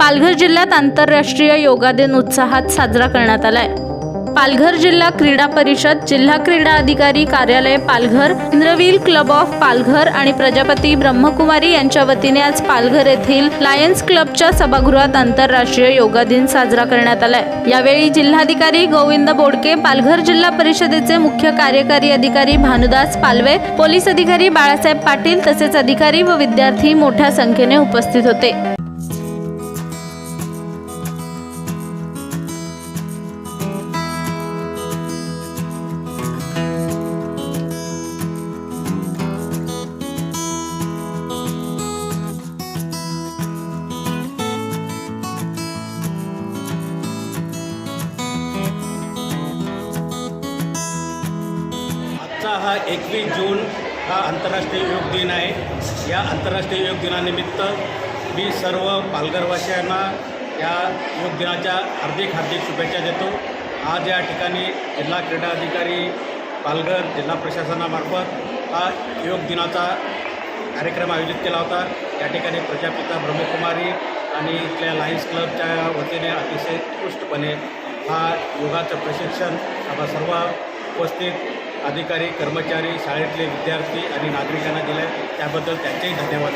पालघर जिल्ह्यात आंतरराष्ट्रीय योगा दिन उत्साहात साजरा करण्यात आलाय. पालघर जिल्हा क्रीडा परिषद जिल्हा क्रीडा अधिकारी कार्यालय पालघर इंद्रवील क्लब ऑफ पालघर आणि प्रजापती ब्रह्मकुमारी यांच्या वतीने आज पालघर येथील लायन्स क्लबच्या सभागृहात आंतरराष्ट्रीय योगा दिन साजरा करण्यात आलाय. यावेळी जिल्हाधिकारी गोविंद बोडके पालघर जिल्हा परिषदेचे मुख्य कार्यकारी अधिकारी भानुदास पालवे पोलीस अधिकारी बाळासाहेब पाटील तसेच अधिकारी व विद्यार्थी मोठ्या संख्येने उपस्थित होते. आजचा हा एकवीस जून हा आंतरराष्ट्रीय योग दिन आहे. या आंतरराष्ट्रीय योग दिनानिमित्त मी सर्व पालघरवासियांना या योग दिनाच्या हार्दिक हार्दिक शुभेच्छा देतो. आज या ठिकाणी जिल्हा क्रीडा अधिकारी पालघर जिल्हा प्रशासनामार्फत हा योग दिनाचा कार्यक्रम आयोजित केला होता. या ठिकाणी प्रजापिता ब्रह्मकुमारी आणि इथल्या लायन्स क्लबच्या वतीने अतिशय उत्कृष्टपणे हा योगाचं प्रशिक्षण आम्हा सर्व उपस्थित अधिकारी कर्मचारी शाळेतले विद्यार्थी आणि नागरिकांना दिलं आहे त्याबद्दल त्यांचेही धन्यवाद.